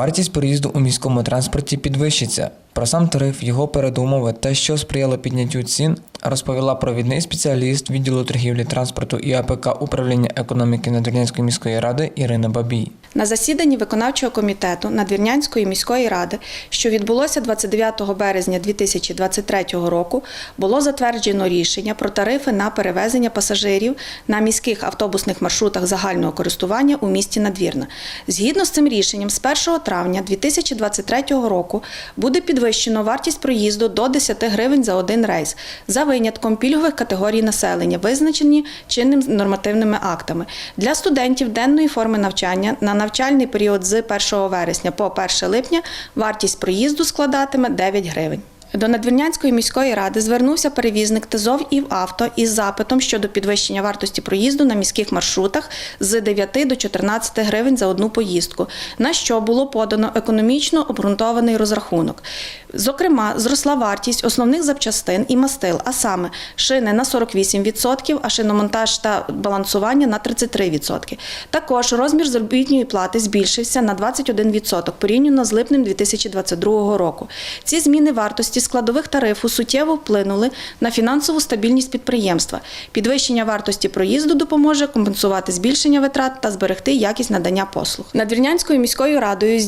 Вартість проїзду у міському транспорті підвищиться. Про сам тариф, його передумови та що сприяло підняттю цін, розповіла провідний спеціаліст відділу торгівлі транспорту і АПК управління економіки Надвірнянської міської ради Ірина Бабій. На засіданні виконавчого комітету Надвірнянської міської ради, що відбулося 29 березня 2023 року, було затверджено рішення про тарифи на перевезення пасажирів на міських автобусних маршрутах загального користування у місті Надвірна. Згідно з цим рішенням, з 1 травня 2023 року буде підвищено вартість проїзду до 10 гривень за один рейс за винятком пільгових категорій населення, визначені чинним нормативними актами. Для студентів денної форми навчання на навчальний період з 1 вересня по 1 липня вартість проїзду складатиме 9 гривень. До Надвірнянської міської ради звернувся перевізник ТЗОВ «Івавто» із запитом щодо підвищення вартості проїзду на міських маршрутах з 9 до 14 гривень за одну поїздку, на що було подано економічно обґрунтований розрахунок. Зокрема, зросла вартість основних запчастин і мастил, а саме шини на 48%, а шиномонтаж та балансування на 33%. Також розмір заробітної плати збільшився на 21% порівняно з липнем 2022 року. Ці зміни вартості складових тарифу суттєво вплинули на фінансову стабільність підприємства. Підвищення вартості проїзду допоможе компенсувати збільшення витрат та зберегти якість надання послуг. Надвірнянською міською радою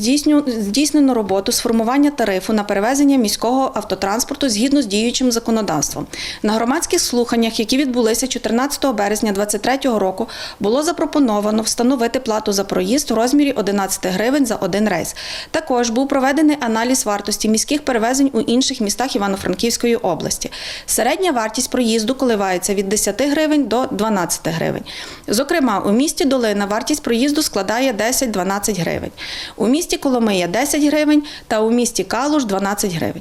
здійснено роботу з формування тарифу на перевезення міського автотранспорту згідно з діючим законодавством. На громадських слуханнях, які відбулися 14 березня 2023 року, було запропоновано встановити плату за проїзд у розмірі 11 гривень за один рейс. Також був проведений аналіз вартості міських перевезень у інших містах Івано-Франківської області. Середня вартість проїзду коливається від 10 гривень до 12 гривень. Зокрема, у місті Долина вартість проїзду складає 10-12 гривень. У місті Коломия 10 гривень та у місті Калуш 12 гривень.